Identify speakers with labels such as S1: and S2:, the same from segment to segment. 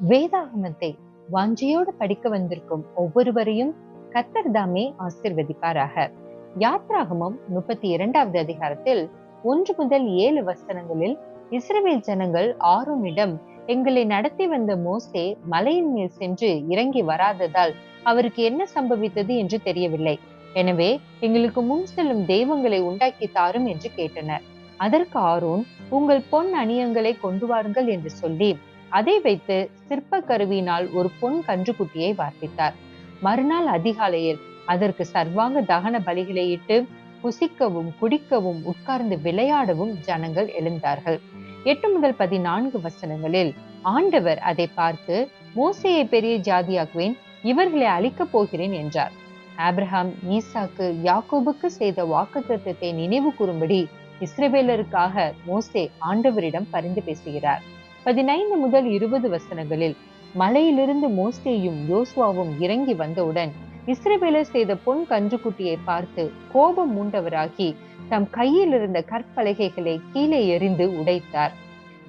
S1: வேதாகமத்தை வாஞ்சியோடு படிக்க வந்திருக்கும் ஒவ்வொருவரையும் கத்தர் தாமே ஆசிர்வதிப்பாராக. யாத்ராகமம் முப்பத்தி இரண்டாவது அதிகாரத்தில் ஒன்று முதல் ஏழு வசனங்களில் இஸ்ரேல் ஜனங்கள் ஆரோனிடம் எங்களை நடத்தி வந்த மோசே மலையின் மேல் சென்று இறங்கி வராததால் அவருக்கு என்ன சம்பவித்தது என்று தெரியவில்லை. எனவே எங்களுக்கு முன் செல்லும் தெய்வங்களை உண்டாக்கி தாரும் என்று கேட்டனர். அதற்கு ஆரோன் உங்கள் பொன் அணியங்களை கொண்டு வாருங்கள் என்று சொல்லி அதை வைத்து சிற்ப கருவியினால் ஒரு பொன் கன்றுக்குட்டியை வார்ப்பித்தார். மறுநாள் அதிகாலையில் அதற்கு சர்வாங்க தகன பலிகளை இட்டு புசிக்கவும் குடிக்கவும் உட்கார்ந்து விளையாடவும் ஜனங்கள் எழுந்தார்கள். எட்டு முதல் பதினான்கு வசனங்களில் ஆண்டவர் அதை பார்த்து மோசையை பெரிய ஜாதியாக்குவேன் இவர்களை அழிக்கப் போகிறேன் என்றார். ஆப்ரஹாம் ஈசாக்கு யாக்கோபுக்கு செய்த வாக்குத்தத்தத்தை நினைவு கூறும்படி இஸ்ரவேலருக்காக மோசே ஆண்டவரிடம் பரிந்து பேசுகிறார். பதினைந்து முதல் இருபது வசனங்களில் மலையிலிருந்து மோசேயும் யோசுவாவும் இறங்கி வந்தவுடன் இஸ்ரவேலர் செய்த பொன் கன்றுக்குட்டியை பார்த்து கோபம் மூண்டவராகி தம் கையில் இருந்த கற்பலகைகளை கீழே எறிந்து உடைத்தார்.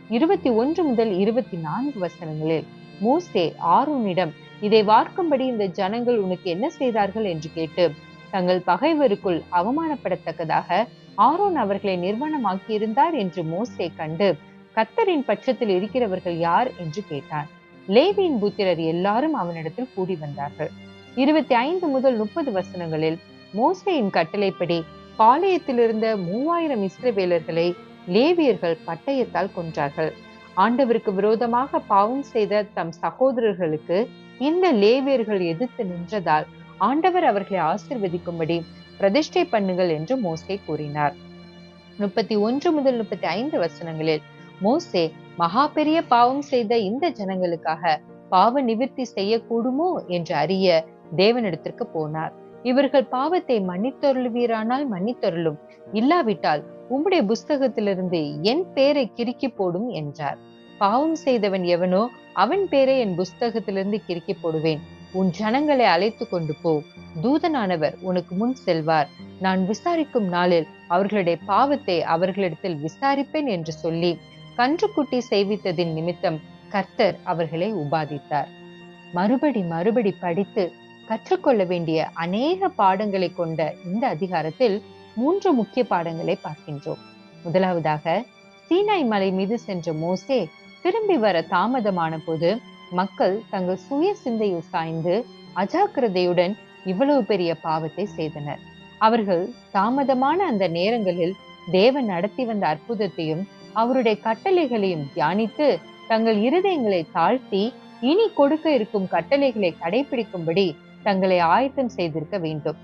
S1: இருபத்தி ஒன்று முதல் இருபத்தி நான்கு வசனங்களில் மோஸ்டே ஆரோனிடம் இதை வார்க்கும்படி இந்த ஜனங்கள் உனக்கு என்ன செய்தார்கள்? என்று கேட்டு தங்கள் பகைவருக்குள் அவமானப்படத்தக்கதாக ஆரோன் அவர்களை நிர்வாணமாக்கியிருந்தார் என்று மோசே கண்டு கத்தரின் பட்சத்தில் இருக்கிறவர்கள் யார் என்று கேட்டான் லேவியின் புத்திரர் எல்லாரும் அவனிடத்தில் கூடி வந்தார்கள். இருபத்தி ஐந்து முதல் முப்பது வசனங்களில் மோசையின் கட்டளைப்படி பாளையத்தில் இருந்த மூவாயிரம் இஸ்ரவேலர்களை லேவியர்கள் பட்டயத்தால் கொன்றார்கள். ஆண்டவருக்கு விரோதமாக பாவம் செய்த தம் சகோதரர்களுக்கு இந்த லேவியர்கள் எதிர்த்து நின்றதால் ஆண்டவர் அவர்களை ஆசிர்வதிக்கும்படி பிரதிஷ்டை பண்ணுங்கள் என்று மோசே கூறினார். முப்பத்தி ஒன்று முதல் முப்பத்தி ஐந்து வசனங்களில் மோசே மகா பெரிய பாவம் செய்த இந்த ஜனங்களுக்காக பாவ நிவர்த்தி செய்யக்கூடுமோ என்று அறிய தேவனிடத்திற்கு போனார். இவர்கள் பாவத்தை மன்னித்தொருளுவீரானால் மன்னித்தொருளும். இல்லாவிட்டால் உம்முடைய புஸ்தகத்திலிருந்து என் பேரை கிறுக்கி போடும் என்றார். பாவம் செய்தவன் எவனோ அவன் பேரை என் புஸ்தகத்திலிருந்து கிறுக்கி போடுவேன். உன் ஜனங்களை அழைத்து கொண்டு போ. தூதனானவர் உனக்கு முன் செல்வார். நான் விசாரிக்கும் நாளில் அவர்களுடைய பாவத்தை அவர்களிடத்தில் விசாரிப்பேன் என்று சொல்லி கன்றுக்குட்டி செய்வித்ததின் நிமித்தம் கர்த்தர் அவர்களை உபாதித்தார். மறுபடி மறுபடி படித்து கற்றுக்கொள்ள வேண்டிய அநேக பாடங்களை கொண்ட இந்த அதிகாரத்தில் மூன்று முக்கிய பாடங்களை பார்க்கின்றோம். முதலாவதாக சீனாய் மலை மீது சென்ற மோசே திரும்பி வர தாமதமான போது மக்கள் தங்கள் சுய சிந்தையில் சாய்ந்து அஜாக்கிரதையுடன் இவ்வளவு பெரிய பாவத்தை செய்தனர். அவர்கள் தாமதமான அந்த நேரங்களில் தேவன் நடத்தி வந்த அற்புதத்தையும் அவருடைய கட்டளைகளையும் தியானித்து தங்கள் இருதயங்களை தாழ்த்தி இனி கொடுக்க இருக்கும் கட்டளைகளை கடைபிடிக்கும்படி தங்களை ஆயத்தம் செய்திருக்க வேண்டும்.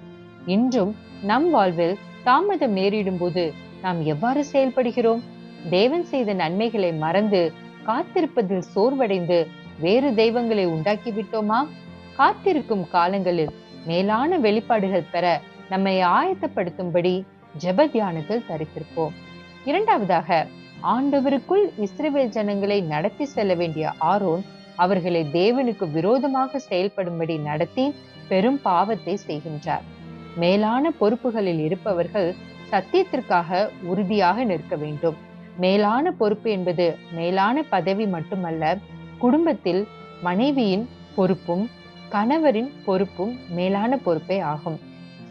S1: இன்றும் நம் வாழ்வில் தாமதம் நேரிடும் போது நாம் எவ்வாறு செயல்படுகிறோம்? தேவன் செய்த நன்மைகளை மறந்து காத்திருப்பதில் சோர்வடைந்து வேறு தெய்வங்களை உண்டாக்கி விட்டோமா காத்திருக்கும் காலங்களில் மேலான வெளிப்பாடுகள் பெற நம்மை ஆயத்தப்படுத்தும்படி ஜெப தியானத்தில் தரித்திருப்போம். இரண்டாவதாக ஆண்டவருக்குள் இஸ்ரேல் ஜனங்களை நடத்தி செல்ல வேண்டிய ஆரோன் அவர்களை தேவனுக்கு விரோதமாக செயல்படும்படி நடத்தி பெரும் பாவத்தை செய்கின்றார். மேலான பொறுப்புகளில் இருப்பவர்கள் சத்தியத்திற்காக உறுதியாக நிற்க வேண்டும். மேலான பொறுப்பு என்பது மேலான பதவி மட்டுமல்ல குடும்பத்தில் மனைவியின் பொறுப்பும் கணவரின் பொறுப்பும் மேலான பொறுப்பே ஆகும்.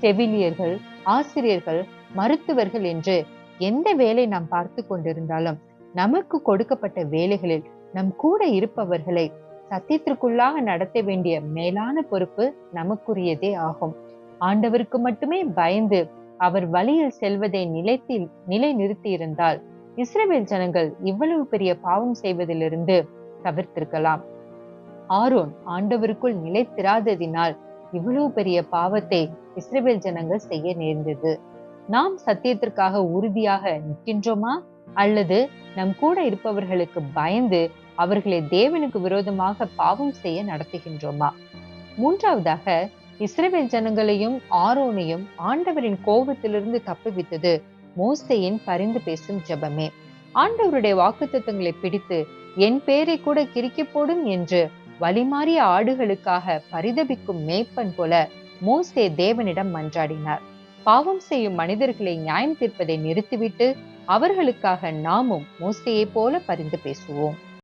S1: செவிலியர்கள் ஆசிரியர்கள் மருத்துவர்கள் என்று எந்த வேலை நாம் பார்த்து கொண்டிருந்தாலும் நமக்கு கொடுக்கப்பட்ட வேலைகளில் நம் கூட இருப்பவர்களை சத்தியத்திற்குள்ளாக நடத்த வேண்டிய மேலான பொறுப்பு நமக்குரியதே ஆகும். ஆண்டவருக்கு மட்டுமே பயந்து அவர் வழியில் செல்வதை நிலைத்தில் நிலை நிறுத்தி இருந்தால் இஸ்ரேல் ஜனங்கள் இவ்வளவு பெரிய பாவம் செய்வதிலிருந்து தவிர்த்திருக்கலாம். ஆரோன் ஆண்டவருக்குள் நிலைத்திராததினால் இவ்வளவு பெரிய பாவத்தை இஸ்ரேல் ஜனங்கள் செய்ய நேர்ந்தது. நாம் சத்தியத்திற்காக உறுதியாக நிற்கின்றோமா? அல்லது நம் கூட இருப்பவர்களுக்கு பயந்து அவர்களை தேவனுக்கு விரோதமாக பாவம் செய்ய நடத்துகின்றோமா? மூன்றாவதாக இஸ்ரேல் ஜனங்களையும் ஆரோனையும் ஆண்டவரின் கோபத்திலிருந்து தப்புவித்தது மோசையின் பரிந்து பேசும் ஜெபமே. ஆண்டவருடைய வாக்குத்தத்தங்களை பிடித்து என் பேரை கூட கிறுக்கி போடும் என்று வழிமாறிய ஆடுகளுக்காக பரிதபிக்கும் மேய்ப்பன் போல மோசே தேவனிடம் மன்றாடினார். பாவம் செய்யும் மனிதர்களை நியாயம் தீர்ப்பதை நிறுத்திவிட்டு அவர்களுக்காக நாமும் மோசையைப் போல பரிந்து பேசுவோம்.